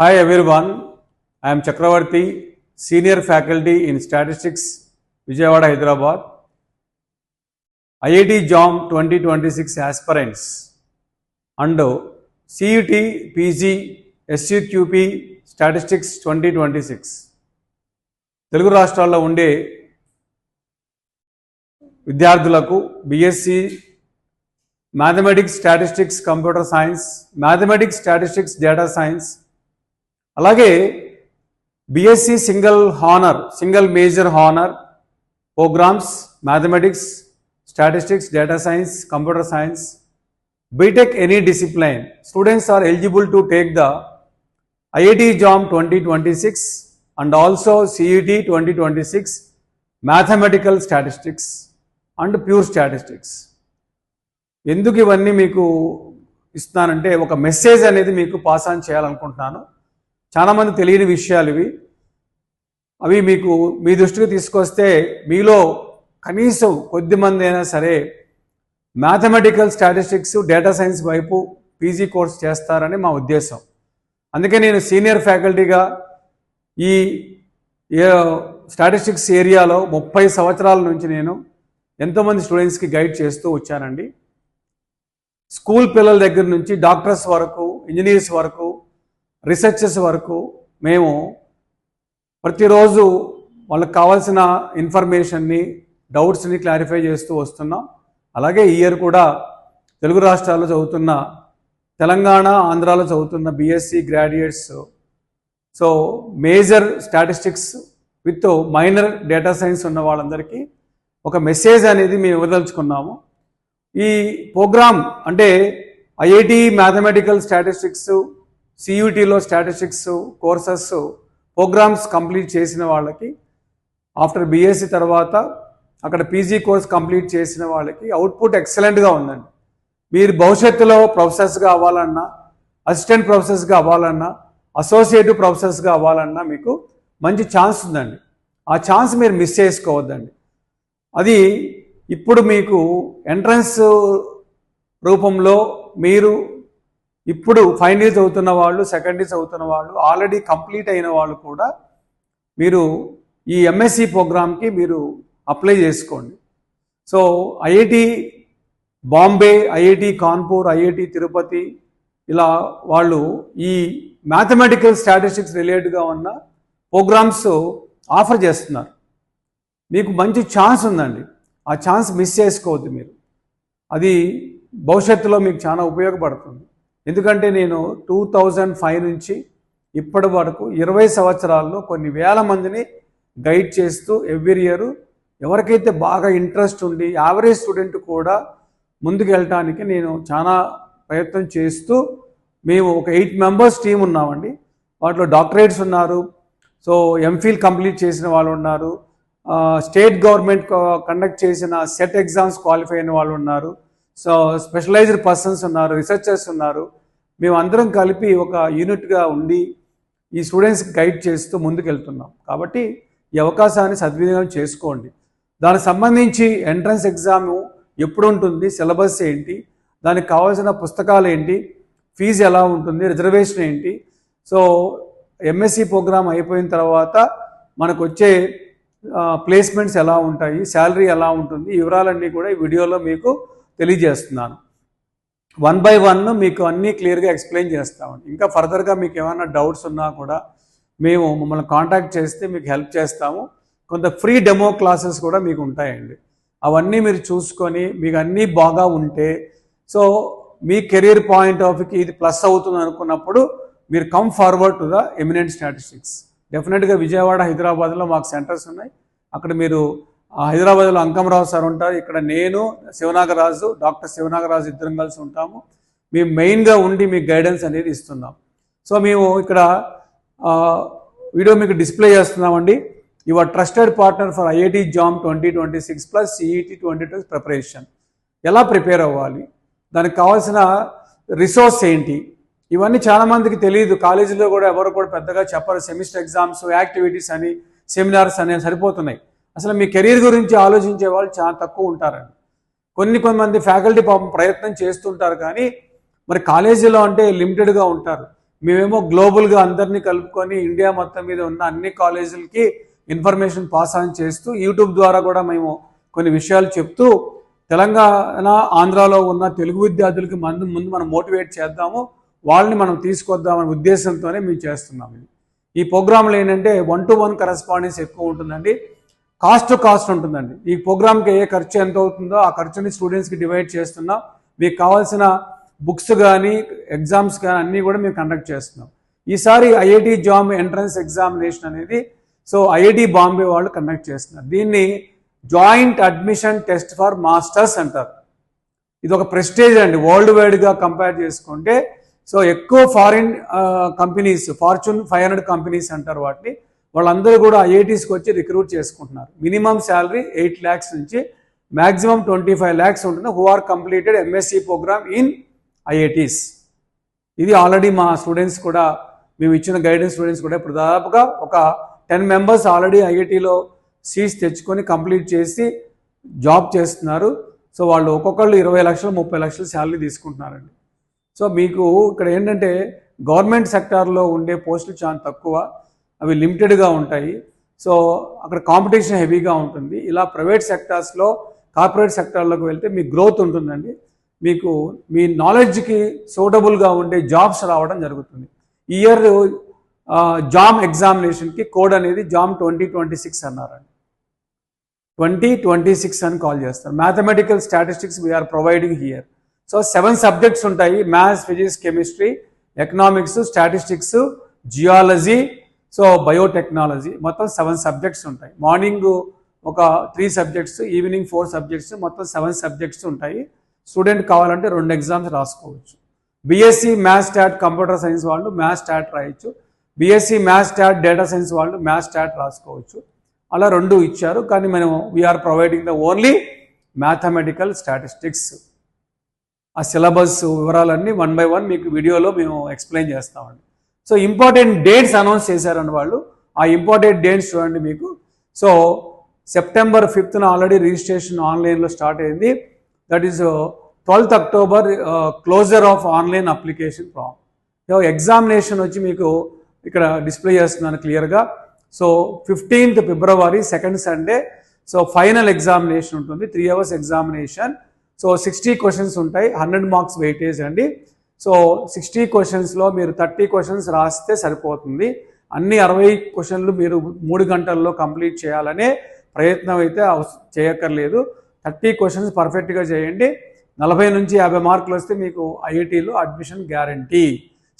Hi everyone, I am Chakravarti, Senior Faculty in Statistics, Vijayawada, Hyderabad. IIT JOM 2026 aspirants and CUT PG SUQP Statistics 2026 Telugu రాష్ట్రాల్లో ఉండే విద్యార్థులకు BSc mathematics statistics computer science mathematics statistics data science అలాగే BSc single honour single major honour programmes mathematics statistics data science computer science BTech any discipline students are eligible to take the IIT JAM twenty twenty six and also CET twenty twenty six mathematical statistics and pure statistics ఎందుకు ఇవన్నీ మీకు ఇస్తున్నానంటే ఒక message అనేది మీకు pass on చేయాలనుకుంటున్నాను. చాలామంది తెలియని విషయాలు ఇవి. అవి మీకు మీ దృష్టికి తీసుకొస్తే మీలో కనీసం కొద్ది మంది అయినా సరే మ్యాథమెటికల్ స్టాటిస్టిక్స్ డేటా సైన్స్ వైపు పీజీ కోర్స్ చేస్తారని మా ఉద్దేశం. అందుకే నేను సీనియర్ ఫ్యాకల్టీగా ఈ స్టాటిస్టిక్స్ ఏరియాలో ముప్పై సంవత్సరాల నుంచి నేను ఎంతోమంది స్టూడెంట్స్కి గైడ్ చేస్తూ వచ్చానండి. స్కూల్ పిల్లల దగ్గర నుంచి డాక్టర్స్ వరకు ఇంజనీర్స్ వరకు రీసెర్చర్స్ వరకు మేము ప్రతిరోజు వాళ్ళకి కావాల్సిన ఇన్ఫర్మేషన్ని డౌట్స్ని క్లారిఫై చేస్తూ వస్తున్నాం. అలాగే ఈ ఇయర్ కూడా తెలుగు రాష్ట్రాల్లో చదువుతున్న తెలంగాణ ఆంధ్రాలో చదువుతున్న BSc graduates so major statistics with minor data science ఉన్న వాళ్ళందరికీ ఒక మెసేజ్ అనేది మేము ఇవ్వదలుచుకున్నాము. ఈ ప్రోగ్రామ్ అంటే ఐఐటి మ్యాథమెటికల్ స్టాటిస్టిక్స్ సియూటీలో స్టాటిస్టిక్స్ కోర్సెస్ ప్రోగ్రామ్స్ కంప్లీట్ చేసిన వాళ్ళకి ఆఫ్టర్ బీఎస్సీ తర్వాత అక్కడ పీజీ కోర్స్ కంప్లీట్ చేసిన వాళ్ళకి అవుట్పుట్ ఎక్సలెంట్గా ఉందండి. మీరు భవిష్యత్తులో ప్రొఫెసర్స్గా అవ్వాలన్నా అసిస్టెంట్ ప్రొఫెసర్స్గా అవ్వాలన్నా అసోసియేటివ్ ప్రొఫెసర్స్గా అవ్వాలన్నా మీకు మంచి ఛాన్స్ ఉందండి. ఆ ఛాన్స్ మీరు మిస్ చేసుకోవద్దండి. అది ఇప్పుడు మీకు ఎంట్రన్స్ రూపంలో మీరు ఇప్పుడు ఫైనల్ ఇయర్ చదువుతున్న వాళ్ళు సెకండ్ ఇయర్ చదువుతున్న వాళ్ళు ఆల్రెడీ కంప్లీట్ అయిన వాళ్ళు కూడా మీరు ఈ ఎంఎస్సి ప్రోగ్రామ్కి మీరు అప్లై చేసుకోండి. So IIT Bombay IIT Kanpur IIT Tirupati ఇలా వాళ్ళు ఈ మ్యాథమెటికల్ స్టాటిస్టిక్స్ రిలేటెడ్గా ఉన్న ప్రోగ్రామ్స్ ఆఫర్ చేస్తున్నారు. మీకు మంచి ఛాన్స్ ఉందండి. ఆ ఛాన్స్ మిస్ చేసుకోవద్దు మీరు. అది భవిష్యత్తులో మీకు చాలా ఉపయోగపడుతుంది. ఎందుకంటే నేను టూ థౌజండ్ ఫైవ్ నుంచి ఇప్పటి వరకు ఇరవై సంవత్సరాల్లో కొన్ని వేల మందిని గైడ్ చేస్తూ ఎవ్రీ ఇయర్ ఎవరికైతే బాగా ఇంట్రెస్ట్ ఉండి యావరేజ్ స్టూడెంట్ కూడా ముందుకు వెళ్ళటానికి నేను చాలా ప్రయత్నం చేస్తూ మేము ఒక ఎయిట్ మెంబర్స్ టీం ఉన్నామండి. వాటిలో డాక్టరేట్స్ ఉన్నారు. సో ఎంఫిల్ కంప్లీట్ చేసిన వాళ్ళు ఉన్నారు. స్టేట్ గవర్నమెంట్ కండక్ట్ చేసిన సెట్ ఎగ్జామ్స్ క్వాలిఫై అయిన వాళ్ళు ఉన్నారు. సో స్పెషలైజ్డ్ పర్సన్స్ ఉన్నారు రీసెర్చర్స్ ఉన్నారు. మేము అందరం కలిపి ఒక యూనిట్గా ఉండి ఈ స్టూడెంట్స్కి గైడ్ చేస్తూ ముందుకెళ్తున్నాం. కాబట్టి ఈ అవకాశాన్ని సద్వినియోగం చేసుకోండి. దానికి సంబంధించి ఎంట్రన్స్ ఎగ్జామ్ ఎప్పుడు ఉంటుంది సిలబస్ ఏంటి దానికి కావాల్సిన పుస్తకాలు ఏంటి ఫీజు ఎలా ఉంటుంది రిజర్వేషన్ ఏంటి. సో ఎంఎస్సి ప్రోగ్రామ్ అయిపోయిన తర్వాత మనకు వచ్చే ప్లేస్మెంట్స్ ఎలా ఉంటాయి శాలరీ ఎలా ఉంటుంది ఈ వివరాలన్నీ కూడా ఈ వీడియోలో మీకు తెలియజేస్తున్నాను. వన్ బై వన్ మీకు అన్నీ క్లియర్గా ఎక్స్ప్లెయిన్ చేస్తామండి. ఇంకా ఫర్దర్గా మీకు ఏమైనా డౌట్స్ ఉన్నా కూడా మేము మమ్మల్ని కాంటాక్ట్ చేస్తే మీకు హెల్ప్ చేస్తాము. కొంత ఫ్రీ డెమో క్లాసెస్ కూడా మీకు ఉంటాయండి. అవన్నీ మీరు చూసుకొని మీకు అన్నీ బాగా ఉంటే సో మీ కెరీర్ పాయింట్ ఆఫ్ వ్యూకి ఇది ప్లస్ అవుతుంది అనుకున్నప్పుడు మీరు come forward to the eminent statistics. డెఫినెట్గా విజయవాడ హైదరాబాద్లో మాకు సెంటర్స్ ఉన్నాయి. అక్కడ మీరు హైదరాబాద్లో అంకమరావు సార్ ఉంటారు. ఇక్కడ నేను శివనాగరాజు డాక్టర్ శివనాగరాజు ఇద్దరం కలిసి ఉంటాము. మేము మెయిన్గా ఉండి మీకు గైడెన్స్ అనేది ఇస్తున్నాం. సో మేము ఇక్కడ వీడియో మీకు డిస్ప్లే చేస్తున్నామండి. Your trusted partner for IIT JAM twenty twenty six plus CET twenty twenty preparation. ఎలా ప్రిపేర్ అవ్వాలి? దానికి కావాల్సిన రిసోర్స్ ఏంటి? ఇవన్నీ చాలామందికి తెలియదు. కాలేజీలో కూడా ఎవరు కూడా పెద్దగా చెప్పరు. సెమిస్టర్ ఎగ్జామ్స్ యాక్టివిటీస్ అని సెమినార్స్ అనేవి సరిపోతున్నాయి. అసలు మీ కెరీర్ గురించి ఆలోచించే వాళ్ళు చాలా తక్కువ ఉంటారండి. కొన్ని కొంతమంది ఫ్యాకల్టీ పాపం ప్రయత్నం చేస్తుంటారు కానీ మరి కాలేజీలో అంటే లిమిటెడ్గా ఉంటారు. మేమేమో గ్లోబల్గా అందరినీ కలుపుకొని ఇండియా మొత్తం మీద ఉన్న అన్ని కాలేజీలకి ఇన్ఫర్మేషన్ పాస్ ఆన్ చేస్తూ యూట్యూబ్ ద్వారా కూడా మేము కొన్ని విషయాలు చెప్తూ తెలంగాణ ఆంధ్రాలో ఉన్న తెలుగు విద్యార్థులకి ముందు ముందు మనం మోటివేట్ చేద్దాము వాళ్ళని మనం తీసుకొద్దామనే ఉద్దేశంతోనే మేము చేస్తున్నాం ఇది ఈ ప్రోగ్రాంలో ఏంటంటే వన్ టు వన్ కరెస్పాండెన్స్ ఎక్కువ ఉంటుందండి. కాస్ట్ కాస్ట్ ఉంటుందండి. ఈ ప్రోగ్రామ్కి ఏ ఖర్చు ఎంత అవుతుందో ఆ ఖర్చుని స్టూడెంట్స్కి డివైడ్ చేస్తున్నాం. మీకు కావాల్సిన బుక్స్ కానీ ఎగ్జామ్స్ కానీ అన్నీ కూడా మేము కండక్ట్ చేస్తున్నాం. ఈసారి ఐఐటి జామ్ ఎంట్రన్స్ ఎగ్జామినేషన్ అనేది సో ఐఐటి బాంబే వాళ్ళు కండక్ట్ చేస్తున్నారు. దీన్ని joint admission test for masters అంటారు. ఇది ఒక ప్రెస్టేజ్ అండి. వరల్డ్ వైడ్గా కంపేర్ చేసుకుంటే సో ఎక్కువ foreign companies Fortune five hundred companies అంటారు వాటిని. వాళ్ళందరూ కూడా ఐఐటీస్కి వచ్చి రిక్రూట్ చేసుకుంటున్నారు. మినిమం శాలరీ ఎయిట్ ల్యాక్స్ నుంచి మ్యాక్సిమం ట్వంటీ ఫైవ్ ల్యాక్స్ ఉంటుంది who are completed MSc program in IITs ఇది ఆల్రెడీ మా స్టూడెంట్స్ కూడా మేము ఇచ్చిన గైడెన్స్ స్టూడెంట్స్ కూడా ఇప్పుడు దాదాపుగా ఒక టెన్ మెంబర్స్ ఆల్రెడీ ఐఐటీలో సీట్స్ తెచ్చుకొని కంప్లీట్ చేసి జాబ్ చేస్తున్నారు. సో వాళ్ళు ఒక్కొక్కళ్ళు ఇరవై లక్షలు ముప్పై లక్షలు శాలరీ తీసుకుంటున్నారండి. సో మీకు ఇక్కడ ఏంటంటే గవర్నమెంట్ సెక్టార్లో ఉండే పోస్టులు చాలా తక్కువ. అవి లిమిటెడ్గా ఉంటాయి. సో అక్కడ కాంపిటీషన్ హెవీగా ఉంటుంది. ఇలా ప్రైవేట్ సెక్టార్స్లో కార్పొరేట్ సెక్టార్లోకి వెళ్తే మీ గ్రోత్ ఉంటుందండి. మీకు మీ నాలెడ్జ్కి సూటబుల్గా ఉండే జాబ్స్ రావడం జరుగుతుంది. ఇయర్ జామ్ ఎగ్జామినేషన్కి కోడ్ అనేది జామ్ ట్వంటీ ట్వంటీ సిక్స్ అన్నారండి. ట్వంటీ ట్వంటీ సిక్స్ అని కాల్ చేస్తారు. Mathematical statistics we're providing here so seven subjects ఉంటాయి. Maths physics chemistry economics statistics geology so biotechnology మొత్తం సెవెన్ సబ్జెక్ట్స్ ఉంటాయి. మార్నింగ్ ఒక three subjects evening four subjects మొత్తం seven subjects ఉంటాయి. Student కావాలంటే రెండు ఎగ్జామ్స్ రాసుకోవచ్చు. BSc maths stat computer science వాళ్ళు మ్యాథ్స్ స్టాట్ రాయొచ్చు. BSc maths stat data science వాళ్ళు మ్యాథ్స్ స్టాట్ రాసుకోవచ్చు. అలా రెండు ఇచ్చారు. కానీ మనం we're providing the only mathematical statistics ఆ సిలబస్ వివరాలన్నీ వన్ బై వన్ మీకు వీడియోలో మేము ఎక్స్ప్లెయిన్ చేస్తామండి. సో ఇంపార్టెంట్ డేట్స్ అనౌన్స్ చేశారండి వాళ్ళు. ఆ ఇంపార్టెంట్ డేట్స్ చూడండి మీకు. సో సెప్టెంబర్ ఫిఫ్త్న ఆల్రెడీ రిజిస్ట్రేషన్ ఆన్లైన్లో స్టార్ట్ అయింది. That is twelfth October closure of online application form examination వచ్చి మీకు ఇక్కడ డిస్ప్లే చేస్తున్నాను క్లియర్గా so fifteenth February second Sunday so final examination ఉంటుంది. Three hours examination so sixty questions ఉంటాయి. హండ్రెడ్ మార్క్స్ వెయిటేజ్ అండి. సో సిక్స్టీ క్వశ్చన్స్లో మీరు థర్టీ క్వశ్చన్స్ రాస్తే సరిపోతుంది. అన్ని అరవై క్వశ్చన్లు మీరు మూడు గంటల్లో కంప్లీట్ చేయాలనే ప్రయత్నం అయితే చేయక్కర్లేదు. థర్టీ క్వశ్చన్స్ పర్ఫెక్ట్గా చేయండి. నలభై నుంచి యాభై మార్కులు వస్తే మీకు ఐఐటీలో అడ్మిషన్ గ్యారంటీ.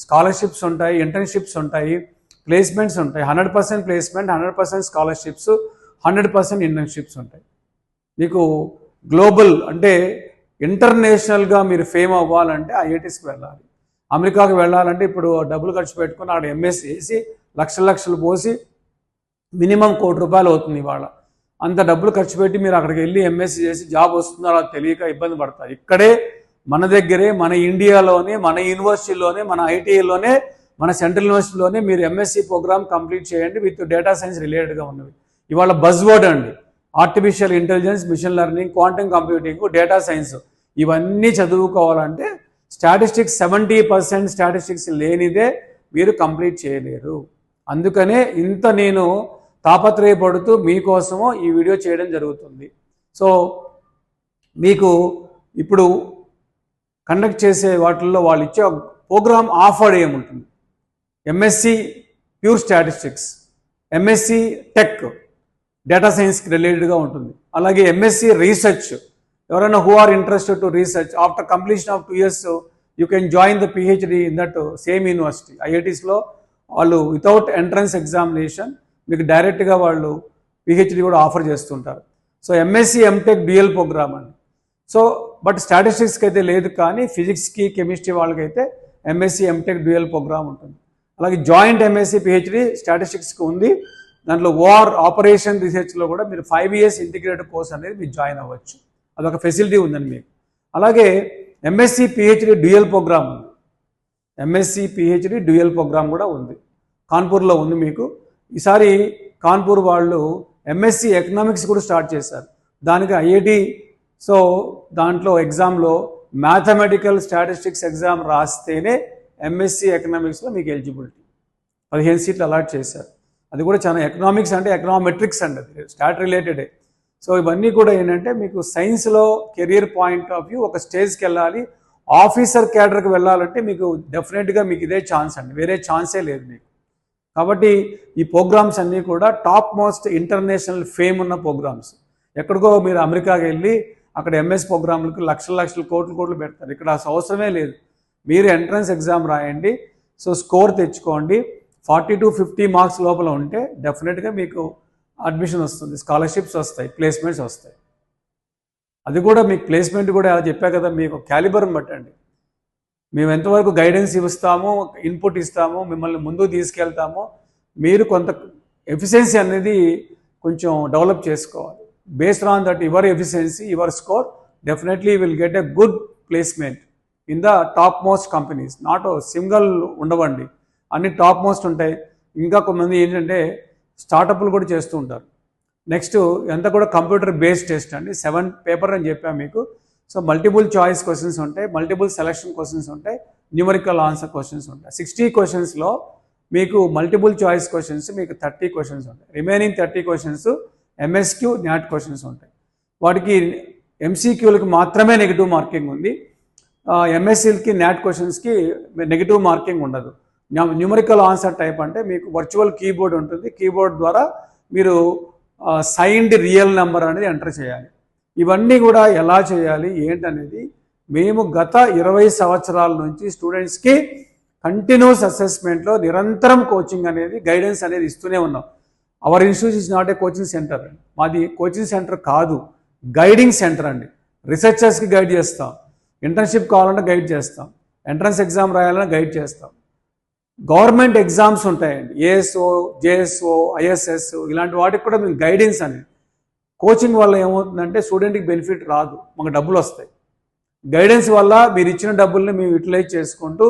స్కాలర్షిప్స్ ఉంటాయి ఇంటర్న్షిప్స్ ఉంటాయి ప్లేస్మెంట్స్ ఉంటాయి. Hundred percent placement hundred percent scholarships hundred percent internships ఉంటాయి. మీకు గ్లోబల్ అంటే ఇంటర్నేషనల్గా మీరు ఫేమ్ అవ్వాలంటే ఐఐటీస్కి వెళ్ళాలి. అమెరికాకి వెళ్ళాలంటే ఇప్పుడు డబ్బులు ఖర్చు పెట్టుకుని ఆడ ఎంఎస్ చేసి లక్షల లక్షలు పోసి మినిమం కోటి రూపాయలు అవుతుంది ఇవాళ. అంత డబ్బులు ఖర్చు పెట్టి మీరు అక్కడికి వెళ్ళి ఎంఎస్సీ చేసి జాబ్ వస్తుందో అలా తెలియక ఇబ్బంది పడతారు. ఇక్కడే మన దగ్గరే మన ఇండియాలోనే మన యూనివర్సిటీలోనే మన ఐటీఐలోనే మన సెంట్రల్ యూనివర్సిటీలోనే మీరు ఎంఎస్సీ ప్రోగ్రామ్ కంప్లీట్ చేయండి విత్ డేటా సైన్స్ రిలేటెడ్గా ఉన్నవి. ఇవాళ బజ్ వర్డ్ అండి. Artificial intelligence machine learning quantum computing data science ఇవన్నీ చదువుకోవాలంటే స్టాటిస్టిక్స్ సెవెంటీ పర్సెంట్ స్టాటిస్టిక్స్ లేనిదే మీరు కంప్లీట్ చేయలేరు. అందుకనే ఇంత నేను తాపత్రయపడుతూ మీకోసము ఈ వీడియో చేయడం జరుగుతుంది. సో మీకు ఇప్పుడు కండక్ట్ చేసే వాటిల్లో వాళ్ళు ఇచ్చే ప్రోగ్రామ్ ఆఫర్డ్ ఏముంటుంది? MSc pure statistics MSc tech data సైన్స్కి రిలేటెడ్గా ఉంటుంది. అలాగే ఎంఎస్సి రీసెర్చ్ ఎవరైనా who are interested to research after completion of two years you can join the PhD in that same university ఐఐటీస్లో వాళ్ళు వితౌట్ ఎంట్రన్స్ ఎగ్జామినేషన్ మీకు డైరెక్ట్గా వాళ్ళు పిహెచ్డి కూడా ఆఫర్ చేస్తుంటారు. So MSc MTech dual program అండి. So but స్టాటిస్టిక్స్కి అయితే లేదు కానీ ఫిజిక్స్కి కెమిస్ట్రీ వాళ్ళకైతే ఎంఎస్సి ఎంటెక్ డ్యూయల్ ప్రోగ్రామ్ ఉంటుంది. అలాగే జాయింట్ ఎంఎస్సి పిహెచ్డి స్టాటిస్టిక్స్కి ఉంది. దాంట్లో వార్ ఆపరేషన్ రీసెర్చ్లో కూడా మీరు ఫైవ్ ఇయర్స్ ఇంటిగ్రేటెడ్ కోర్స్ అనేది మీరు జాయిన్ అవ్వచ్చు. అదొక ఫెసిలిటీ ఉందండి మీకు. అలాగే ఎంఎస్సి పిహెచ్డి డ్యూయల్ ప్రోగ్రామ్ ఉంది. ఎంఎస్సి పిహెచ్డి డ్యూయల్ ప్రోగ్రామ్ కూడా ఉంది. కాన్పూర్లో ఉంది మీకు. ఈసారి కాన్పూర్ వాళ్ళు ఎంఎస్సి ఎకనామిక్స్ కూడా స్టార్ట్ చేశారు. దానికి ఐఐటి సో దాంట్లో ఎగ్జామ్లో మ్యాథమెటికల్ స్టాటిస్టిక్స్ ఎగ్జామ్ రాస్తేనే ఎంఎస్సి ఎకనామిక్స్లో మీకు ఎలిజిబిలిటీ. పదిహేను సీట్లు అలాట్ చేశారు. అది కూడా చాలా ఎకనామిక్స్ అంటే ఎకనామెట్రిక్స్ అండి అది స్టార్ట్ రిలేటెడే సో ఇవన్నీ కూడా ఏంటంటే మీకు సైన్స్లో కెరియర్ పాయింట్ ఆఫ్ వ్యూ ఒక స్టేజ్కి వెళ్ళాలి ఆఫీసర్ క్యాడర్కి వెళ్ళాలంటే మీకు డెఫినెట్గా మీకు ఇదే ఛాన్స్ అండి వేరే ఛాన్సే లేదు మీకు. కాబట్టి ఈ ప్రోగ్రామ్స్ అన్నీ కూడా టాప్ మోస్ట్ ఇంటర్నేషనల్ ఫేమ్ ఉన్న ప్రోగ్రామ్స్ ఎక్కడికో మీరు అమెరికాకి వెళ్ళి అక్కడ ఎంఎస్ ప్రోగ్రాంలకు లక్షల లక్షల కోట్లు కోట్లు పెడతారు. ఇక్కడ అసలు అవసరమే లేదు. మీరు ఎంట్రన్స్ ఎగ్జామ్ రాయండి. సో స్కోర్ తెచ్చుకోండి. ఫార్టీ టు ఫిఫ్టీ మార్క్స్ లోపల ఉంటే డెఫినెట్గా మీకు అడ్మిషన్ వస్తుంది స్కాలర్షిప్స్ వస్తాయి ప్లేస్మెంట్స్ వస్తాయి. అది కూడా మీకు ప్లేస్మెంట్ కూడా అలా చెప్పా కదా మీకు క్యాలిబర్ని బట్టండి మేము ఎంతవరకు గైడెన్స్ ఇస్తామో ఇన్పుట్ ఇస్తాము మిమ్మల్ని ముందుకు తీసుకెళ్తామో మీరు కొంత ఎఫిషియన్సీ అనేది కొంచెం డెవలప్ చేసుకోవాలి. Based on that your efficiency your score definitely will get a good placement in the top most companies not single ఉండవండి. అన్ని టాప్ మోస్ట్ ఉంటాయి. ఇంకా కొంతమంది ఏంటంటే స్టార్టప్లు కూడా చేస్తూ ఉంటారు. నెక్స్ట్ ఎంత కూడా కంప్యూటర్ బేస్డ్ టెస్ట్ అండి. సెవెన్ పేపర్ అని చెప్పాను మీకు. సో మల్టిపుల్ చాయిస్ క్వశ్చన్స్ ఉంటాయి మల్టిపుల్ సెలక్షన్ క్వశ్చన్స్ ఉంటాయి న్యూమరికల్ ఆన్సర్ క్వశ్చన్స్ ఉంటాయి. సిక్స్టీ క్వశ్చన్స్లో మీకు మల్టిపుల్ చాయిస్ క్వశ్చన్స్ మీకు థర్టీ క్వశ్చన్స్ ఉంటాయి. Remaining thirty questions MSQ NAT questions ఉంటాయి. వాటికి ఎంసీక్యూలకు మాత్రమే నెగిటివ్ మార్కింగ్ ఉంది. ఎంఎస్సీలకి న్యాట్ క్వశ్చన్స్కి నెగిటివ్ మార్కింగ్ ఉండదు. న్యూమరికల్ ఆన్సర్ టైప్ అంటే మీకు వర్చువల్ కీబోర్డ్ ఉంటుంది. కీబోర్డ్ ద్వారా మీరు సైన్డ్ రియల్ నెంబర్ అనేది ఎంటర్ చేయాలి. ఇవన్నీ కూడా ఎలా చేయాలి? ఏంటనేది మేము గత ఇరవై సంవత్సరాల నుంచి స్టూడెంట్స్కి కంటిన్యూస్ అసెస్మెంట్లో నిరంతరం కోచింగ్ అనేది గైడెన్స్ అనేది ఇస్తూనే ఉన్నాం. Our institute is not a coaching centre మాది కోచింగ్ సెంటర్ కాదు. గైడింగ్ సెంటర్ అండి. రీసెర్చర్స్కి గైడ్ చేస్తాం. ఇంటర్న్షిప్ కావాలంటే గైడ్ చేస్తాం. ఎంట్రన్స్ ఎగ్జామ్ రాయాలన్నా గైడ్ చేస్తాం. గవర్నమెంట్ ఎగ్జామ్స్ ఉంటాయండి. ఏఎస్ఓ జేఎస్ఓ ఐఎస్ఎస్ ఇలాంటి వాటికి కూడా మీకు గైడెన్స్ అనేది కోచింగ్ వల్ల ఏమవుతుందంటే స్టూడెంట్కి బెనిఫిట్ రాదు. మాకు డబ్బులు వస్తాయి. గైడెన్స్ వల్ల మీరు ఇచ్చిన డబ్బుల్ని మేము యూటిలైజ్ చేసుకుంటూ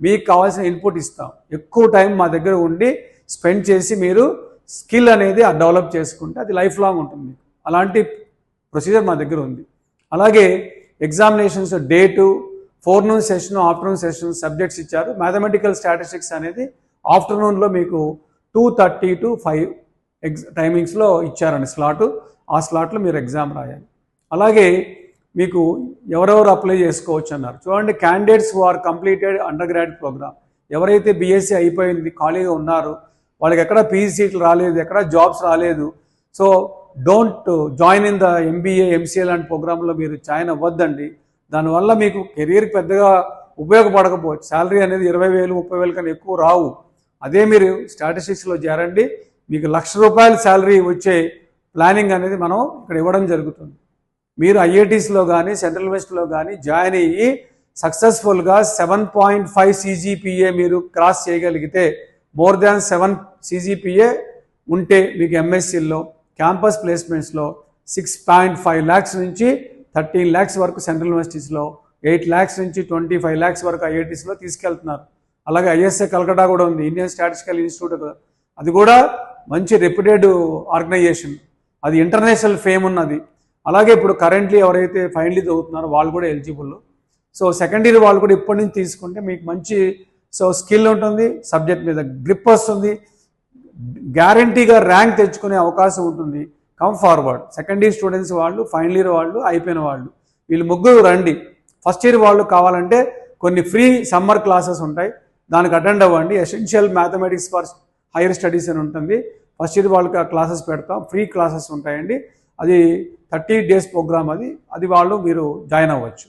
మీకు కావాల్సిన ఇన్పుట్ ఇస్తాం. ఎక్కువ టైం మా దగ్గర ఉండి స్పెండ్ చేసి మీరు స్కిల్ అనేది డెవలప్ చేసుకుంటే అది లైఫ్ లాంగ్ ఉంటుంది అలాంటి ప్రొసీజర్ మా దగ్గర ఉంది. అలాగే examinations date forenoon session afternoon session subjects ఇచ్చారు. మ్యాథమెటికల్ స్టాటిస్టిక్స్ అనేది ఆఫ్టర్నూన్లో మీకు టూ థర్టీ టు ఫైవ్ ఎగ్జ్ టైమింగ్స్లో ఇచ్చారండి స్లాటు ఆ స్లాట్లో మీరు ఎగ్జామ్ రాయాలి. అలాగే మీకు ఎవరెవరు అప్లై చేసుకోవచ్చు అన్నారు. చూడండి candidates who are completed under grad programme ఎవరైతే బీఎస్సీ అయిపోయింది ఖాళీగా ఉన్నారు వాళ్ళకి ఎక్కడ పీజీ సీట్లు రాలేదు ఎక్కడ జాబ్స్ రాలేదు. So don't join in the MBA MCA లాంటి ప్రోగ్రాంలో మీరు జాయిన్ అవ్వద్దండి. దానివల్ల మీకు కెరీర్ పెద్దగా ఉపయోగపడకపోవచ్చు. శాలరీ అనేది ఇరవై వేలు ముప్పై వేలు కన్నా ఎక్కువ రావు. అదే మీరు స్టాటిస్టిక్స్లో చేరండి. మీకు లక్ష రూపాయల శాలరీ వచ్చే ప్లానింగ్ అనేది మనం ఇక్కడ ఇవ్వడం జరుగుతుంది. మీరు ఐఐటీస్లో కానీ సెంట్రల్ యూనివర్సిటీలో కానీ జాయిన్ అయ్యి సక్సెస్ఫుల్గా సెవెన్ పాయింట్ ఫైవ్ సీజీపీఏ మీరు క్రాస్ చేయగలిగితే మోర్ దాన్ సెవెన్ సీజీపీఏ ఉంటే మీకు ఎంఎస్సీల్లో క్యాంపస్ ప్లేస్మెంట్స్లో సిక్స్ పాయింట్ ఫైవ్ ల్యాక్స్ నుంచి థర్టీన్ ల్యాక్స్ వరకు సెంట్రల్ యూనివర్సిటీస్లో ఎయిట్ ల్యాక్స్ నుంచి ట్వంటీ ఫైవ్ ల్యాక్స్ వరకు ఐఐటీస్లో తీసుకెళ్తున్నారు. అలాగే ఐఎస్ఏ కలకటా కూడా ఉంది ఇండియన్ స్టాటిస్టికల్ ఇన్స్టిట్యూట్ అది కూడా మంచి రెప్యుటెడ్ ఆర్గనైజేషన్ అది ఇంటర్నేషనల్ ఫేమ్ ఉన్నది. అలాగే ఇప్పుడు కరెంట్లీ ఎవరైతే ఫైనల్ చదువుతున్నారో వాళ్ళు కూడా ఎలిజిబుల్ సో సెకండ్ ఇయర్ వాళ్ళు కూడా ఇప్పటి నుంచి తీసుకుంటే మీకు మంచి సో స్కిల్ ఉంటుంది సబ్జెక్ట్ మీద గ్రిప్ వస్తుంది గ్యారంటీగా ర్యాంక్ తెచ్చుకునే అవకాశం ఉంటుంది. Come forward second year students వాళ్ళు ఫైనల్ ఇయర్ వాళ్ళు అయిపోయిన వాళ్ళు. వీళ్ళు ముగ్గురు రండి. ఫస్ట్ ఇయర్ వాళ్ళు కావాలంటే కొన్ని ఫ్రీ సమ్మర్ క్లాసెస్ ఉంటాయి. దానికి అటెండ్ అవ్వండి. Essential mathematics for higher studies అని ఉంటుంది. ఫస్ట్ ఇయర్ వాళ్ళకి ఆ క్లాసెస్ పెడతాం. ఫ్రీ క్లాసెస్ ఉంటాయండి. అది థర్టీ డేస్ ప్రోగ్రామ్ అది. అది వాళ్ళు మీరు జాయిన్ అవ్వచ్చు.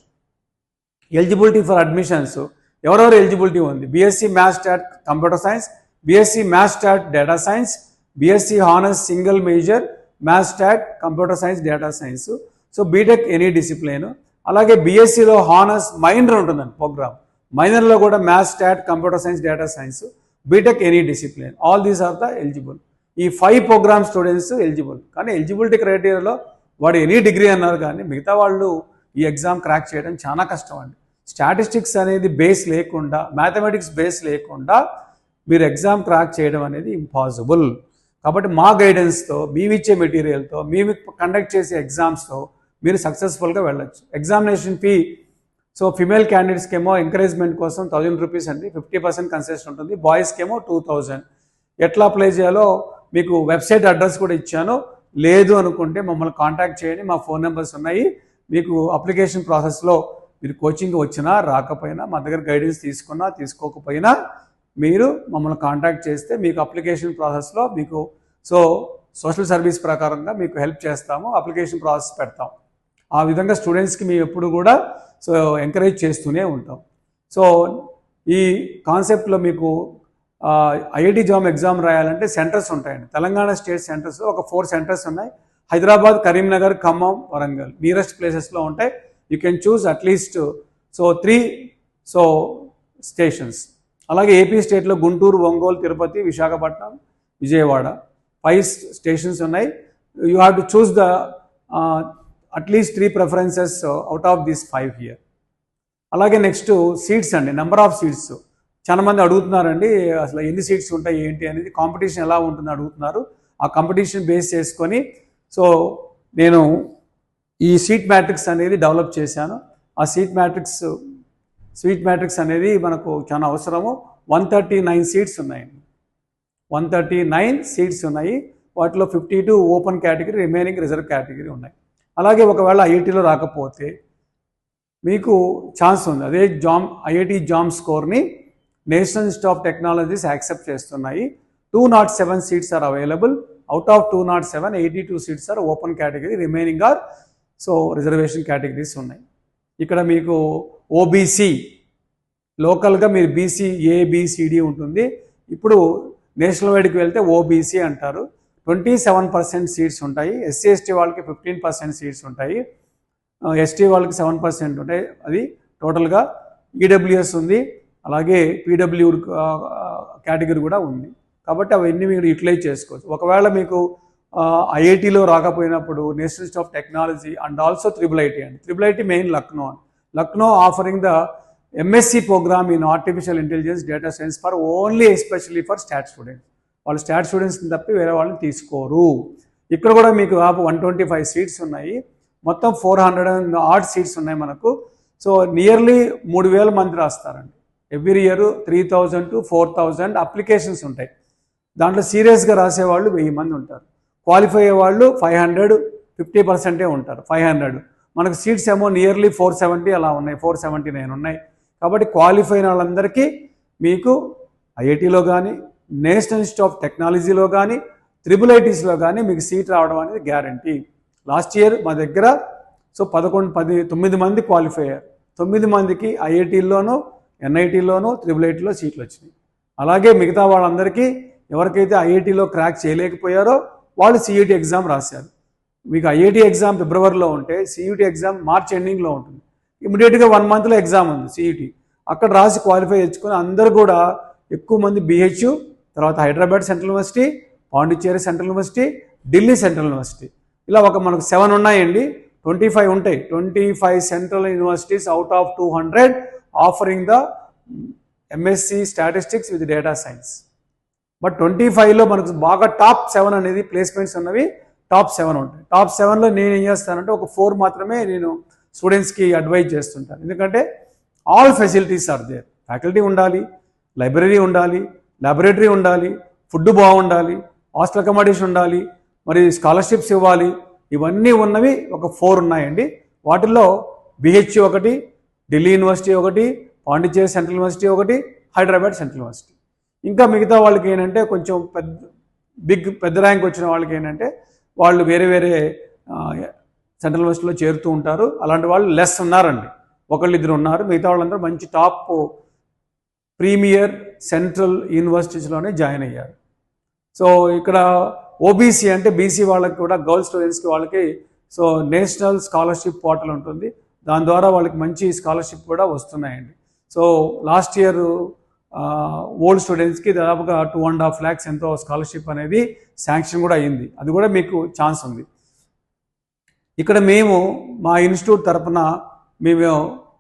ఎలిజిబిలిటీ ఫర్ అడ్మిషన్స్ ఎవరెవరు ఎలిజిబిలిటీ ఉంది? BSc maths stat computer science BSc maths stat data science BSc honours single major maths stat computer science data science so BTech any discipline అలాగే బీఎస్సీలో honours minor ఉంటుందండి programme మైనర్లో కూడా maths stat computer science data science BTech any discipline all these are the eligible ఈ five programme students eligible కానీ eligibility క్రైటీరియాలో వాడు any degree అన్నారు కానీ మిగతా వాళ్ళు ఈ ఎగ్జామ్ క్రాక్ చేయడం చాలా కష్టం అండి స్టాటిస్టిక్స్ అనేది బేస్ లేకుండా మ్యాథమెటిక్స్ బేస్ లేకుండా మీరు ఎగ్జామ్ క్రాక్ చేయడం అనేది ఇంపాసిబుల్ కాబట్టి మా గైడెన్స్తో మేమిచ్చే మెటీరియల్తో మేము కండక్ట్ చేసే ఎగ్జామ్స్తో మీరు సక్సెస్ఫుల్గా వెళ్ళొచ్చు. ఎగ్జామినేషన్ ఫీ సో ఫిమేల్ క్యాండిడేట్స్కి ఏమో ఎంకరేజ్మెంట్ కోసం థౌజండ్ రూపీస్ అండి. ఫిఫ్టీ పర్సెంట్ కన్సెషన్ ఉంటుంది. బాయ్స్కి ఏమో టూ థౌజండ్ ఎట్లా అప్లై చేయాలో మీకు వెబ్సైట్ అడ్రస్ కూడా ఇచ్చాను. లేదు అనుకుంటే మమ్మల్ని కాంటాక్ట్ చేయండి. మా ఫోన్ నెంబర్స్ ఉన్నాయి. మీకు అప్లికేషన్ ప్రాసెస్లో మీరు కోచింగ్ వచ్చినా రాకపోయినా మా దగ్గర గైడెన్స్ తీసుకున్నా తీసుకోకపోయినా మీరు మమ్మల్ని కాంటాక్ట్ చేస్తే మీకు అప్లికేషన్ ప్రాసెస్లో మీకు సో సోషల్ సర్వీస్ ప్రకారంగా మీకు హెల్ప్ చేస్తాము అప్లికేషన్ ప్రాసెస్ పెడతాం. ఆ విధంగా స్టూడెంట్స్కి మేము ఎప్పుడు కూడా సో ఎంకరేజ్ చేస్తూనే ఉంటాం. సో ఈ కాన్సెప్ట్లో మీకు ఐఐటి జామ్ ఎగ్జామ్ రాయాలంటే సెంటర్స్ ఉంటాయండి. తెలంగాణ స్టేట్ సెంటర్స్ ఒక ఫోర్ సెంటర్స్ ఉన్నాయి. హైదరాబాద్ కరీంనగర్ ఖమ్మం వరంగల్ నియరెస్ట్ ప్లేసెస్లో ఉంటాయి. You can choose at least so three so stations అలాగే ఏపీ స్టేట్లో గుంటూరు ఒంగోలు తిరుపతి విశాఖపట్నం విజయవాడ ఫైవ్ స్టేషన్స్ ఉన్నాయి. You have to choose the at least three preferences out of this five here. అలాగే next seats అండి number of seats. చాలా మంది అడుగుతున్నారండి అసలు ఎన్ని సీట్స్ ఉంటాయి ఏంటి అనేది. కాంపిటీషన్ ఎలా ఉంటుంది అడుగుతున్నారు. ఆ కాంపిటీషన్ బేస్ చేసుకొని సో నేను ఈ సీట్ మ్యాట్రిక్స్ అనేది డెవలప్ చేశాను. ఆ సీట్ మ్యాట్రిక్స్ స్వీట్ మ్యాట్రిక్స్ అనేది మనకు చాలా అవసరము. వన్ థర్టీ నైన్ సీట్స్ ఉన్నాయండి వన్ థర్టీ నైన్ సీట్స్ ఉన్నాయి. వాటిలో fifty two open category remaining reserve category ఉన్నాయి. అలాగే ఒకవేళ ఐఐటీలో రాకపోతే మీకు ఛాన్స్ ఉంది. అదే JAM IIT JAM స్కోర్ని national institute of technologies accept చేస్తున్నాయి. Two nought seven seats are available out of two nought seven eighty two seats are open category remaining are so reservation categories ఉన్నాయి. ఇక్కడ మీకు OBC లోకల్గా మీరు BC A B C D ఉంటుంది. ఇప్పుడు national వైడ్కి వెళ్తే OBC అంటారు. ట్వంటీ సెవెన్ పర్సెంట్ సీట్స్ ఉంటాయి. ఎస్సీ ఎస్టీ వాళ్ళకి ఫిఫ్టీన్ పర్సెంట్ సీట్స్ ఉంటాయి. ఎస్టీ వాళ్ళకి సెవెన్ పర్సెంట్ ఉంటాయి. అది టోటల్గా ఈడబ్ల్యూఎస్ ఉంది. అలాగే పీడబ్ల్యూ కేటగిరీ కూడా ఉంది. కాబట్టి అవన్నీ మీరు యూటిలైజ్ చేసుకోవచ్చు. ఒకవేళ మీకు ఐఐటీలో రాకపోయినప్పుడు national institute of technology and also triple IT అండి. Triple IT main Lucknow Lucknow offering the MSc programme in artificial intelligence data science for only especially for stat students వాళ్ళు స్టాట్ స్టూడెంట్స్ని తప్పి వేరే వాళ్ళని తీసుకోరు. ఇక్కడ కూడా మీకు దాపు వన్ ట్వంటీ ఫైవ్ సీట్స్ ఉన్నాయి. మొత్తం four hundred and art seats ఉన్నాయి మనకు. సో నియర్లీ మూడు వేల మంది రాస్తారండి. Every year three thousand to four thousand applications ఉంటాయి. దాంట్లో సీరియస్గా రాసేవాళ్ళు వెయ్యి మంది ఉంటారు. క్వాలిఫై అయ్యే వాళ్ళు ఫైవ్ హండ్రెడ్ ఫిఫ్టీ పర్సెంటే ఉంటారు. ఫైవ్ హండ్రెడ్ మనకు సీట్స్ ఏమో నియర్లీ ఫోర్ సెవెంటీ అలా ఉన్నాయి. ఫోర్ సెవెంటీ నైన్ ఉన్నాయి. కాబట్టి క్వాలిఫై అయిన వాళ్ళందరికీ మీకు ఐఐటీలో కానీ నేషనల్ ఇన్స్టిట్యూట్ ఆఫ్ టెక్నాలజీలో కానీ త్రిబుల్ ఐటీస్లో కానీ మీకు సీట్ రావడం అనేది గ్యారంటీ లాస్ట్ ఇయర్ మా దగ్గర సో పదకొండు పది తొమ్మిది మంది క్వాలిఫై అయ్యారు. తొమ్మిది మందికి ఐఐటీల్లోనూ ఎన్ఐటీలోనూ త్రిబుల్ ఐటీలో సీట్లు వచ్చినాయి. అలాగే మిగతా వాళ్ళందరికీ ఎవరికైతే ఐఐటీలో క్రాక్ చేయలేకపోయారో వాళ్ళు సిఈటీ ఎగ్జామ్ రాశారు. మీకు ఐఐటి ఎగ్జామ్ ఫిబ్రవరిలో ఉంటే సిఈటీ ఎగ్జామ్ మార్చ్ ఎండింగ్లో ఉంటుంది. ఇమీడియట్గా వన్ మంత్లో ఎగ్జామ్ ఉంది సిఈటి. అక్కడ రాసి క్వాలిఫై తెచ్చుకొని అందరూ కూడా ఎక్కువ మంది బిహెచ్యు తర్వాత Hyderabad central university Pondicherry central university Delhi central university. ఇలా ఒక మనకు సెవెన్ ఉన్నాయండి. ట్వంటీ ఫైవ్ ఉంటాయి. Twenty five central universities out of two hundred offering the MSc statistics with data science but twenty ఫైవ్లో మనకు బాగా టాప్ సెవెన్ అనేది placements ఉన్నవి టాప్ సెవెన్ ఉంటాయి. టాప్ సెవెన్లో నేను ఏం చేస్తానంటే ఒక ఫోర్ మాత్రమే నేను స్టూడెంట్స్కి అడ్వైజ్ చేస్తుంటాను. ఎందుకంటే all facilities are there. Faculty ఉండాలి లైబ్రరీ ఉండాలి లాబొరేటరీ ఉండాలి ఫుడ్ బాగుండాలి హాస్టల్ అకామిడేషన్ ఉండాలి మరి స్కాలర్షిప్స్ ఇవ్వాలి. ఇవన్నీ ఉన్నవి ఒక ఫోర్ ఉన్నాయండి. వాటిల్లో బిహెచ్ ఒకటి ఢిల్లీ యూనివర్సిటీ ఒకటి పాండిచ్చేరి సెంట్రల్ యూనివర్సిటీ ఒకటి హైదరాబాద్ సెంట్రల్ యూనివర్సిటీ. ఇంకా మిగతా వాళ్ళకి ఏంటంటే కొంచెం పెద్ద బిగ్ పెద్ద ర్యాంక్ వచ్చిన వాళ్ళకి ఏంటంటే వాళ్ళు వేరే వేరే సెంట్రల్ యూనివర్సిటీలో చేరుతూ ఉంటారు. అలాంటి వాళ్ళు లెస్ ఉన్నారండి. ఒకళ్ళు ఇద్దరు ఉన్నారు. మిగతా వాళ్ళందరూ మంచి టాప్ ప్రీమియర్ సెంట్రల్ యూనివర్సిటీస్లోనే జాయిన్ అయ్యారు. సో ఇక్కడ ఓబీసీ అంటే బీసీ వాళ్ళకి కూడా గర్ల్స్ స్టూడెంట్స్కి వాళ్ళకి సో నేషనల్ స్కాలర్షిప్ పోర్టల్ ఉంటుంది. దాని ద్వారా వాళ్ళకి మంచి స్కాలర్షిప్ కూడా వస్తున్నాయండి. సో లాస్ట్ ఇయర్ ఓల్డ్ స్టూడెంట్స్కి దాదాపుగా టూ అండ్ హాఫ్ ల్యాక్స్ ఎంతో స్కాలర్షిప్ అనేది శాంక్షన్ కూడా అయింది. అది కూడా మీకు ఛాన్స్ ఉంది. ఇక్కడ మేము మా ఇన్స్టిట్యూట్ తరపున మేము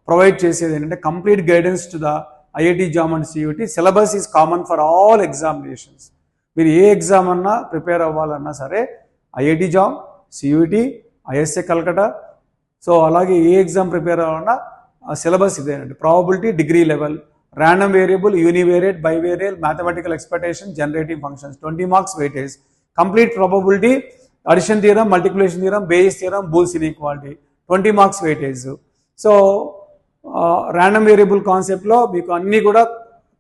ప్రొవైడ్ చేసేది ఏంటంటే complete guidance to the IIT JAM and CUET syllabus is common for all examinations మీరు ఏ ఎగ్జామ్ అన్నా ప్రిపేర్ అవ్వాలన్నా సరే IIT JAM CUET ISA Calcutta so అలాగే ఏ ఎగ్జామ్ ప్రిపేర్ అవ్వాలన్నా సిలబస్ ఇదేనండి probability degree level random variable univariate bivariate mathematical expectation generating functions twenty marks weightage complete probability addition theorem multiplication theorem Bayes theorem Boole's inequality twenty marks weightage so random variable కాన్సెప్ట్లో మీకు అన్నీ కూడా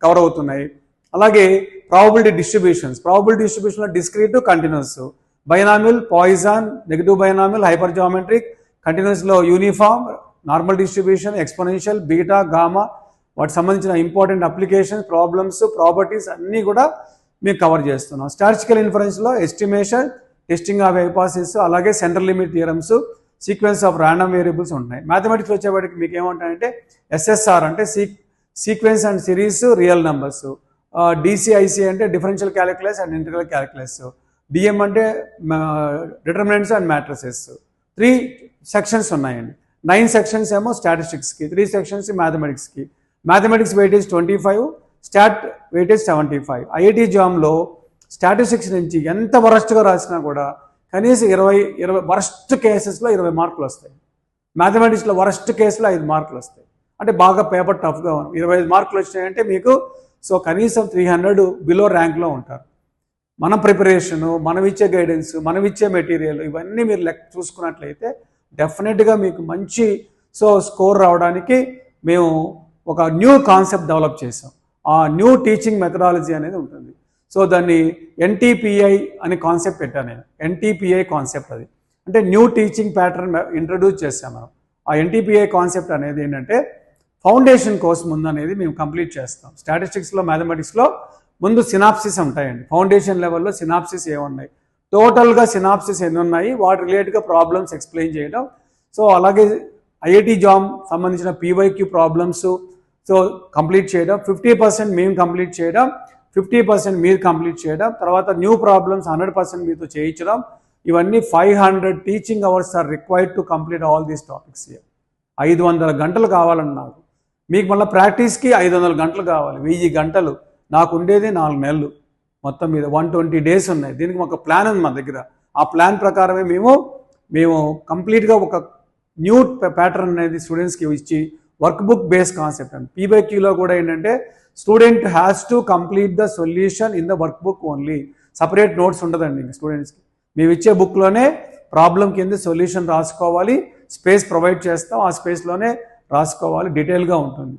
cover అవుతున్నాయి. అలాగే probability distributions probability డిస్ట్రిబ్యూషన్లో discrete continuous binomial Poisson negative binomial hypergeometric కంటిన్యూస్లో uniform normal distribution exponential beta gamma వాటికి సంబంధించిన important applications problems properties అన్నీ కూడా మేము కవర్ చేస్తున్నాం. స్టాటిస్టికల్ ఇన్ఫరెన్స్లో ఎస్టిమేషన్ టెస్టింగ్ ఆఫ్ హైపాసిస్ అలాగే central limit theorems sequence of random variables ఉంటాయి mathematics వచ్చేవాడికి మీకు ఏమంటాయంటే ఎస్ఎస్ఆర్ అంటే C sequence and series real numbers DCIC అంటే differential calculus and integral calculus DM అంటే determinants and matrices three sections ఉన్నాయండి. Nine sections ఏమో స్టాటిస్టిక్స్కి three sections మ్యాథమెటిక్స్కి mathematics weightage twenty five stat weightage seventy five IIT జామ్లో statistics నుంచి ఎంత వరస్ట్గా రాసినా కూడా కనీసం ఇరవై ఇరవై వరస్ట్ కేసెస్లో ఇరవై మార్కులు వస్తాయి. మ్యాథమెటిక్స్లో వరస్ట్ కేసులో ఐదు మార్కులు వస్తాయి. అంటే బాగా పేపర్ టఫ్గా ఉంది. ఇరవై ఐదు మార్కులు వచ్చినాయంటే మీకు సో కనీసం త్రీ హండ్రెడ్ బిలో ర్యాంక్లో ఉంటారు. మన ప్రిపరేషను మనం ఇచ్చే గైడెన్స్ మనం ఇచ్చే మెటీరియల్ ఇవన్నీ మీరు లెక్క చూసుకున్నట్లయితే డెఫినెట్గా మీకు మంచి సో స్కోర్ రావడానికి మేము ఒక న్యూ కాన్సెప్ట్ డెవలప్ చేసాం ఆ న్యూ టీచింగ్ మెథడాలజీ అనేది ఉంటుంది. సో దాన్ని ఎన్టీపీఐ అనే కాన్సెప్ట్ పెట్టాను నేను. ఎన్టీపీఐ కాన్సెప్ట్ అది. అంటే న్యూ టీచింగ్ ప్యాటర్న్ ఇంట్రడ్యూస్ చేసాం మనం. ఆ ఎన్టీపీఐ కాన్సెప్ట్ అనేది ఏంటంటే ఫౌండేషన్ కోర్స్ ముందు అనేది మేము కంప్లీట్ చేస్తాం. స్టాటిస్టిక్స్లో మ్యాథమెటిక్స్లో ముందు సినాప్సిస్ ఉంటాయండి. ఫౌండేషన్ లెవెల్లో సినాప్సిస్ ఏమున్నాయి టోటల్గా సినాప్సిస్ ఎన్ని ఉన్నాయి? వాటి రిలేటెడ్గా ప్రాబ్లమ్స్ ఎక్స్ప్లెయిన్ చేయడం. సో అలాగే ఐఐటి జామ్ సంబంధించిన పీవైక్యూ ప్రాబ్లమ్స్ సో కంప్లీట్ చేయడం ఫిఫ్టీ పర్సెంట్ మేము కంప్లీట్ చేయడం ఫిఫ్టీ పర్సెంట్ మీరు కంప్లీట్ చేయడం తర్వాత న్యూ ప్రాబ్లమ్స్ హండ్రెడ్ పర్సెంట్ మీతో చేయించడం ఇవన్నీ five hundred teaching hours are required to complete all these topics ఐదు వందల గంటలు కావాలన్నారు మీకు మళ్ళీ ప్రాక్టీస్కి ఐదు వందల గంటలు కావాలి. వెయ్యి గంటలు. నాకు ఉండేది నాలుగు నెలలు. మొత్తం మీద వన్ ట్వంటీ డేస్ ఉన్నాయి. దీనికి ఒక ప్లాన్ ఉంది మా దగ్గర. ఆ ప్లాన్ ప్రకారమే మేము మేము కంప్లీట్గా ఒక న్యూ ప్యాటర్న్ అనేది స్టూడెంట్స్కి ఇచ్చి వర్క్ బుక్ బేస్ కాన్సెప్ట్ అండి పీబైక్యూలో కూడా ఏంటంటే student has to complete the solution in the work book. Separate notes ఉండదండి స్టూడెంట్స్కి. మేము ఇచ్చే బుక్లోనే ప్రాబ్లం కింద సొల్యూషన్ రాసుకోవాలి స్పేస్ ప్రొవైడ్ చేస్తాం ఆ స్పేస్లోనే రాసుకోవాలి డీటెయిల్గా ఉంటుంది.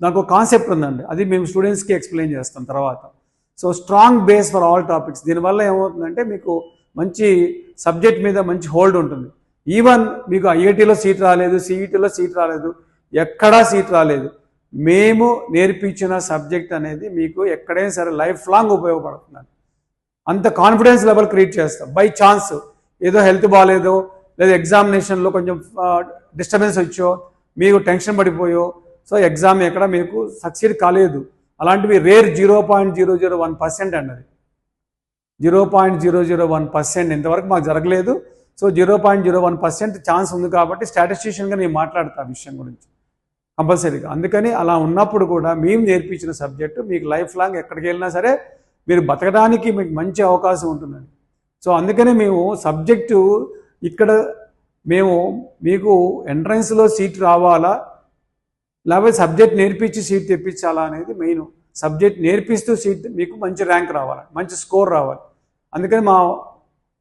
దానికి ఒక కాన్సెప్ట్ ఉందండి. అది మేము స్టూడెంట్స్కి ఎక్స్ప్లెయిన్ చేస్తాం తర్వాత. So strong base for all topics. దీనివల్ల ఏమవుతుందంటే మీకు మంచి సబ్జెక్ట్ మీద మంచి హోల్డ్ ఉంటుంది. ఈవెన్ మీకు ఐఐటీలో సీట్ రాలేదు సిఈటీలో సీట్ రాలేదు ఎక్కడా సీట్ రాలేదు. మేము నేర్పించిన సబ్జెక్ట్ అనేది మీకు ఎక్కడైనా సరే లైఫ్ లాంగ్ ఉపయోగపడుతుంది అంత కాన్ఫిడెన్స్ లెవెల్ క్రియేట్ చేస్తాం. బై ఛాన్స్ ఏదో హెల్త్ బాగాలేదో లేదా ఎగ్జామినేషన్లో కొంచెం డిస్టర్బెన్స్ వచ్చో మీకు టెన్షన్ పడిపోయో సో ఎగ్జామ్ ఎక్కడ మీకు సక్సీడ్ కాలేదు. అలాంటివి rare zero point zero zero one percent అన్నది. Zero point zero zero one percent ఇంతవరకు మాకు జరగలేదు. So zero point zero one percent chance ఉంది కాబట్టి స్టాటిస్టిషియన్గా నేను మాట్లాడతా ఆ విషయం గురించి. కంపల్సరీగా. అందుకని అలా ఉన్నప్పుడు కూడా మేము నేర్పించిన సబ్జెక్టు మీకు లైఫ్ లాంగ్ ఎక్కడికి వెళ్ళినా సరే మీరు బతకడానికి మీకు మంచి అవకాశం ఉంటుందండి. సో అందుకనే మేము సబ్జెక్టు ఇక్కడ మేము మీకు ఎంట్రన్స్లో సీట్ రావాలా? లేకపోతే సబ్జెక్ట్ నేర్పించి సీట్ తెప్పించాలా అనేది మెయిన్. సబ్జెక్ట్ నేర్పిస్తూ సీట్ మీకు మంచి ర్యాంక్ రావాలి? మంచి స్కోర్ రావాలి. అందుకని మా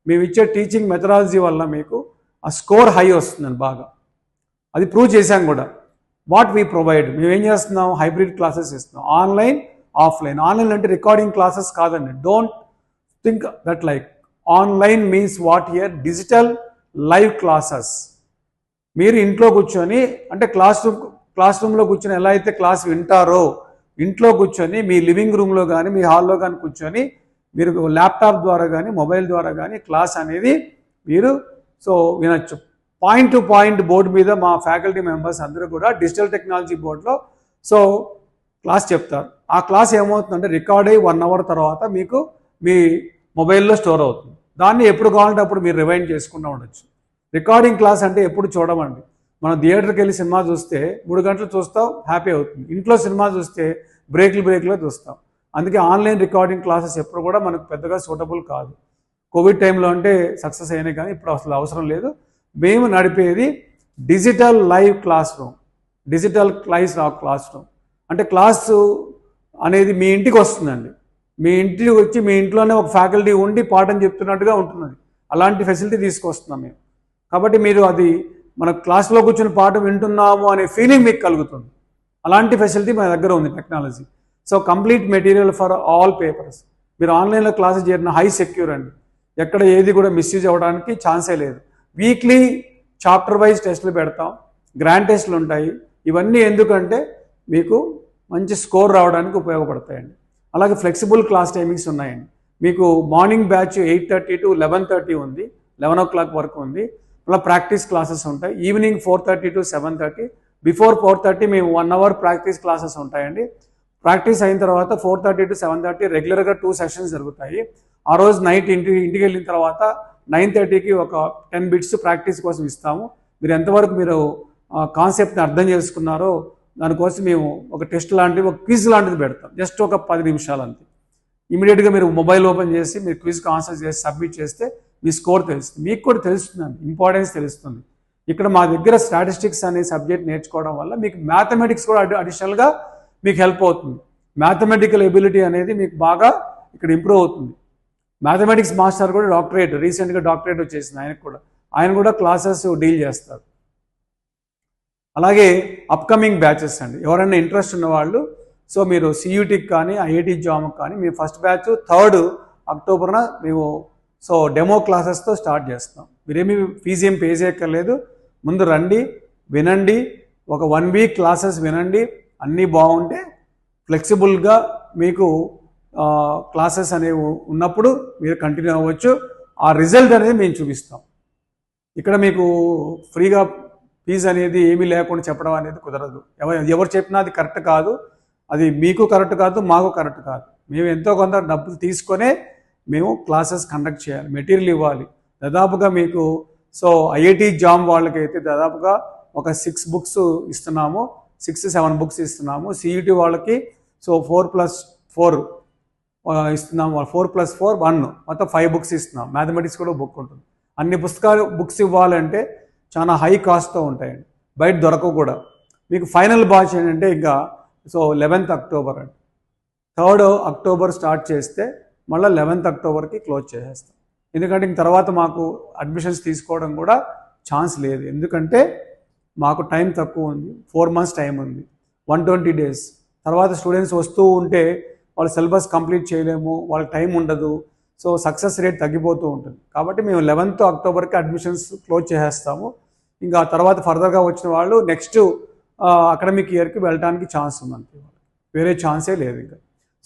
మేము ఇచ్చే టీచింగ్ మెథడాలజీ వల్ల మీకు ఆ స్కోర్ హై వస్తుందని బాగా. అది ప్రూవ్ చేశాం కూడా. వాట్ వీ ప్రొవైడ్ మేము ఏం చేస్తున్నాం? హైబ్రిడ్ క్లాసెస్ ఇస్తున్నాం ఆన్లైన్ ఆఫ్లైన్ ఆన్లైన్ అంటే రికార్డింగ్ క్లాసెస్ కాదండి. Don't think that like online means what here digital live classes మీరు ఇంట్లో కూర్చొని అంటే క్లాస్ రూమ్ క్లాస్ రూమ్లో కూర్చొని ఎలా అయితే క్లాస్ వింటారో ఇంట్లో కూర్చొని మీ లివింగ్ రూమ్లో కానీ మీ హాల్లో కానీ కూర్చొని మీరు ల్యాప్టాప్ ద్వారా కానీ మొబైల్ ద్వారా కానీ క్లాస్ అనేది మీరు సో వినొచ్చు. పాయింట్ టు పాయింట్ బోర్డు మీద మా ఫ్యాకల్టీ మెంబర్స్ అందరూ కూడా డిజిటల్ టెక్నాలజీ బోర్డులో సో క్లాస్ చెప్తారు. ఆ క్లాస్ ఏమవుతుందంటే రికార్డ్ అయ్యి వన్ అవర్ తర్వాత మీకు మీ మొబైల్లో స్టోర్ అవుతుంది. దాన్ని ఎప్పుడు కావాలంటే అప్పుడు మీరు రివైండ్ చేసుకుంటూ ఉండొచ్చు. రికార్డింగ్ క్లాస్ అంటే ఎప్పుడు చూడమండి. మనం థియేటర్కి వెళ్ళి సినిమా చూస్తే మూడు గంటలు చూస్తాం హ్యాపీ అవుతుంది. ఇంట్లో సినిమా చూస్తే బ్రేక్లు బ్రేక్లో చూస్తాం. అందుకే ఆన్లైన్ రికార్డింగ్ క్లాసెస్ ఎప్పుడు కూడా మనకు పెద్దగా సూటబుల్ కాదు. కోవిడ్ టైంలో అంటే సక్సెస్ అయినాయి కానీ ఇప్పుడు అసలు అవసరం లేదు. మేము నడిపేది digital live classroom digital class రా క్లాస్ రూమ్ అంటే క్లాసు అనేది మీ ఇంటికి వస్తుందండి. మీ ఇంటికి వచ్చి మీ ఇంట్లోనే ఒక ఫ్యాకల్టీ ఉండి పాఠం చెప్తున్నట్టుగా ఉంటున్నది. అలాంటి ఫెసిలిటీ తీసుకొస్తున్నాం మేము. కాబట్టి మీరు అది మన క్లాస్లో కూర్చొని పాఠం వింటున్నాము అనే ఫీలింగ్ మీకు కలుగుతుంది. అలాంటి ఫెసిలిటీ మన దగ్గర ఉంది technology. So complete material for all papers. మీరు ఆన్లైన్లో క్లాసెస్ చేరిన హై సెక్యూర్ అండి. ఎక్కడ ఏది కూడా మిస్యూజ్ అవ్వడానికి ఛాన్సే లేదు. వీక్లీ చాప్టర్ వైజ్ టెస్టులు పెడతాం. గ్రాండ్ టెస్టులు ఉంటాయి. ఇవన్నీ ఎందుకంటే మీకు మంచి స్కోర్ రావడానికి ఉపయోగపడతాయండి. అలాగే ఫ్లెక్సిబుల్ క్లాస్ టైమింగ్స్ ఉన్నాయండి. మీకు morning batch eight thirty to eleven thirty ఉంది. లెవెన్ ఓ క్లాక్ వరకు ఉంది. మళ్ళీ ప్రాక్టీస్ క్లాసెస్ ఉంటాయి. Evening four thirty to seven thirty. Before four thirty మేము వన్ అవర్ ప్రాక్టీస్ క్లాసెస్ ఉంటాయండి. ప్రాక్టీస్ అయిన తర్వాత four thirty to seven thirty రెగ్యులర్గా టూ సెషన్స్ జరుగుతాయి. ఆ రోజు నైట్ ఇంటి ఇంటికి వెళ్ళిన తర్వాత నైన్ థర్టీకి ఒక టెన్ బిట్స్ ప్రాక్టీస్ కోసం ఇస్తాము. మీరు ఎంతవరకు మీరు కాన్సెప్ట్ని అర్థం చేసుకున్నారో దానికోసం మేము ఒక టెస్ట్ లాంటిది ఒక క్విజ్ లాంటిది పెడతాం. జస్ట్ ఒక పది నిమిషాలు అంతే ఇమీడియట్గా మీరు మొబైల్ ఓపెన్ చేసి మీరు క్విజ్కి ఆన్సర్ చేసి సబ్మిట్ చేస్తే మీ స్కోర్ తెలుస్తుంది. మీకు కూడా తెలుస్తుందండి. ఇంపార్టెన్స్ తెలుస్తుంది. ఇక్కడ మా దగ్గర స్టాటిస్టిక్స్ అనే సబ్జెక్ట్ నేర్చుకోవడం వల్ల మీకు మ్యాథమెటిక్స్ కూడా అడి అడిషనల్గా మీకు హెల్ప్ అవుతుంది. మ్యాథమెటికల్ ఎబిలిటీ అనేది మీకు బాగా ఇక్కడ ఇంప్రూవ్ అవుతుంది. మ్యాథమెటిక్స్ మాస్టర్ కూడా డాక్టరేట్ రీసెంట్గా డాక్టరేట్ వచ్చేసింది ఆయనకు కూడా. ఆయన కూడా క్లాసెస్ డీల్ చేస్తారు. అలాగే అప్కమింగ్ బ్యాచెస్ అండి. ఎవరైనా ఇంట్రెస్ట్ ఉన్నవాళ్ళు సో మీరు సియూటికి కానీ ఐఐటి జామ్కి కానీ మీ ఫస్ట్ బ్యాచ్ థర్డ్ అక్టోబర్న మేము సో డెమో క్లాసెస్తో స్టార్ట్ చేస్తాం. మీరేమి ఫీజు ఏం పే చేయక్కర్లేదు. ముందు రండి వినండి ఒక వన్ వీక్ క్లాసెస్ వినండి అన్నీ బాగుంటే ఫ్లెక్సిబుల్గా మీకు క్లాసెస్ అనేవి ఉన్నప్పుడు మీరు కంటిన్యూ అవ్వచ్చు. ఆ రిజల్ట్ అనేది మేము చూపిస్తాం. ఇక్కడ మీకు ఫ్రీగా ఫీజు అనేది ఏమీ లేకుండా చెప్పడం అనేది కుదరదు. ఎవరు ఎవరు చెప్పినా అది కరెక్ట్ కాదు. అది మీకు కరెక్ట్ కాదు మాకు కరెక్ట్ కాదు. మేము ఎంతో కొంత డబ్బులు తీసుకొనే మేము క్లాసెస్ కండక్ట్ చేయాలి మెటీరియల్ ఇవ్వాలి. దాదాపుగా మీకు సో ఐఐటి జామ్ వాళ్ళకైతే దాదాపుగా ఒక సిక్స్ బుక్స్ ఇస్తున్నాము. సిక్స్ సెవెన్ బుక్స్ ఇస్తున్నాము. సిఈటి వాళ్ళకి సో ఫోర్ ప్లస్ ఫోర్ ఇస్తున్నాము. Four plus four one. మొత్తం ఫైవ్ బుక్స్ ఇస్తున్నాం. మ్యాథమెటిక్స్ కూడా బుక్ ఉంటుంది. అన్ని పుస్తకాలు బుక్స్ ఇవ్వాలంటే చాలా హై కాస్ట్తో ఉంటాయండి. బయట దొరకవు కూడా. మీకు ఫైనల్ బాచ్ ఏంటంటే ఇంకా సో లెవెన్త్ అక్టోబర్ అండి. థర్డ్ అక్టోబర్ స్టార్ట్ చేస్తే మళ్ళీ లెవెన్త్ అక్టోబర్కి క్లోజ్ చేసేస్తాం. ఎందుకంటే ఇంక తర్వాత మాకు అడ్మిషన్స్ తీసుకోవడం కూడా ఛాన్స్ లేదు. ఎందుకంటే మాకు టైం తక్కువ ఉంది. ఫోర్ మంత్స్ టైం ఉంది. One twenty days. తర్వాత స్టూడెంట్స్ వస్తూ ఉంటే వాళ్ళ సిలబస్ కంప్లీట్ చేయలేము వాళ్ళకి టైం ఉండదు. సో సక్సెస్ రేట్ తగ్గిపోతూ ఉంటుంది. కాబట్టి మేము లెవెన్త్ అక్టోబర్కి అడ్మిషన్స్ క్లోజ్ చేసేస్తాము. ఇంకా తర్వాత ఫర్దర్గా వచ్చిన వాళ్ళు నెక్స్ట్ అకాడమిక్ ఇయర్కి వెళ్ళడానికి ఛాన్స్ ఉందంతే వేరే ఛాన్సే లేదు ఇంకా.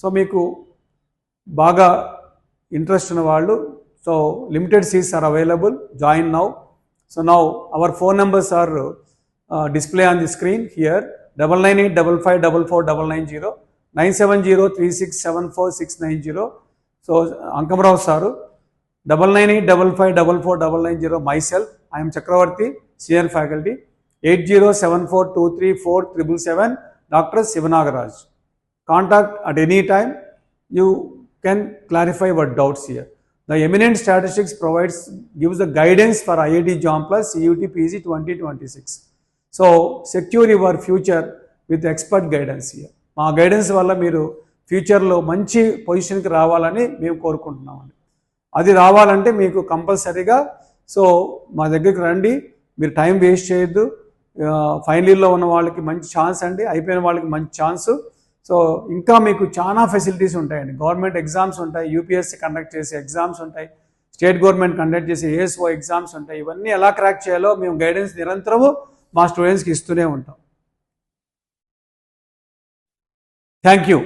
సో మీకు బాగా ఇంట్రెస్ట్ ఉన్న వాళ్ళు so limited seats are available. Join now. So now our phone numbers are Uh, display on the screen here 998 970 So, Ankamrao Saru, 998 myself, I am Chakravarti, CN faculty, 807423477, Dr. Sivanagaraj. Contact at any time, you can clarify your doubts here. The eminent statistics provides, gives the guidance for IIT JOM plus CUT PG 2026. So secure your future with expert guidance here మా guidance వల్ల మీరు ఫ్యూచర్లో మంచి పొజిషన్కి రావాలని మేము కోరుకుంటున్నామండి. అది రావాలంటే మీకు కంపల్సరీగా సో మా దగ్గరికి రండి. మీరు టైం వేస్ట్ చేయొద్దు. ఫైనల్ ఇయర్లో ఉన్న వాళ్ళకి మంచి ఛాన్స్ అండి. అయిపోయిన వాళ్ళకి మంచి ఛాన్స్ సో ఇంకా మీకు చాలా ఫెసిలిటీస్ ఉంటాయండి. గవర్నమెంట్ ఎగ్జామ్స్ ఉంటాయి యూపీఎస్సీ కండక్ట్ చేసే ఎగ్జామ్స్ ఉంటాయి స్టేట్ గవర్నమెంట్ కండక్ట్ చేసే ఏఎస్ఓ ఎగ్జామ్స్ ఉంటాయి. ఇవన్నీ ఎలా క్రాక్ చేయాలో మేము గైడెన్స్ నిరంతరము మా స్టూడెంట్స్కి ఇస్తూనే ఉంటాం. Thank you